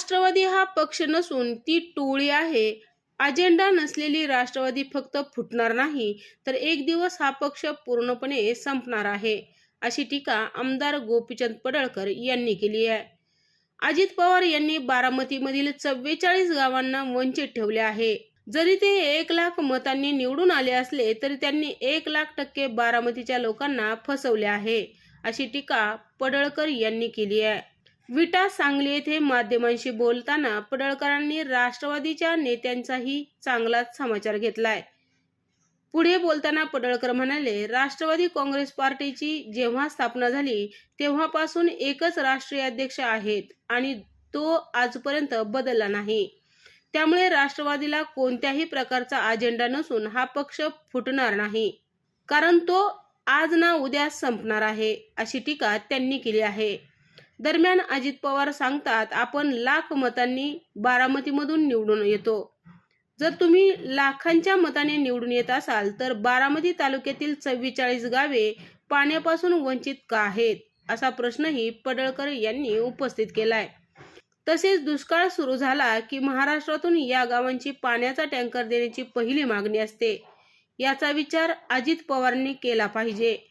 राष्ट्रवादी हा पक्ष नसून ती टोळी आहे. अजेंडा नसलेली राष्ट्रवादी फक्त फुटणार नाही तर एक दिवस हा पक्ष पूर्णपणे संपणार आहे अशी टीका आमदार गोपीचंद पडळकर यांनी केली आहे. अजित पवार यांनी बारामतीमधील चव्वेचाळीस गावांना वंचित ठेवले आहे. जरी ते एक लाख मतांनी निवडून आले असले तरी त्यांनी एक लाख टक्के बारामतीच्या लोकांना फसवले आहे अशी टीका पडळकर यांनी केली आहे. विटा सांगली येथे माध्यमांशी बोलताना पडळकरांनी राष्ट्रवादीच्या नेत्यांचाही चांगलाच समाचार घेतलाय. पुढे बोलताना पडळकर म्हणाले राष्ट्रवादी काँग्रेस पार्टीची जेव्हा स्थापना झाली तेव्हापासून एकच राष्ट्रीय अध्यक्ष आहेत आणि तो आजपर्यंत बदलला नाही. त्यामुळे राष्ट्रवादीला कोणत्याही प्रकारचा अजेंडा नसून हा पक्ष फुटणार नाही. कारण तो आज ना उद्या संपणार आहे अशी टीका त्यांनी केली आहे. दरम्यान अजित पवार सांगतात आपण लाख मतांनी बारामतीमधून निवडून येतो. जर तुम्ही लाखांच्या मताने निवडून येत असाल तर बारामती तालुक्यातील चव्वेचाळीस गावे पाण्यापासून वंचित का आहेत? असा प्रश्नही पडळकर यांनी उपस्थित केलाय. तसेच दुष्काळ सुरू झाला की महाराष्ट्रातून या गावांची पाण्याचा टँकर देण्याची पहिली मागणी असते. याचा विचार अजित पवारांनी केला पाहिजे.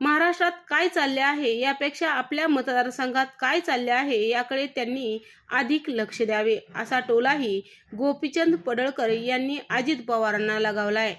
महाराष्ट्रात काय चालले आहे? यापेक्षा आपल्या मतदारसंघात काय चालले आहे? याकडे त्यांनी अधिक लक्ष द्यावे असा टोलाही गोपीचंद पडळकर यांनी अजित पवारांना लगावलाय.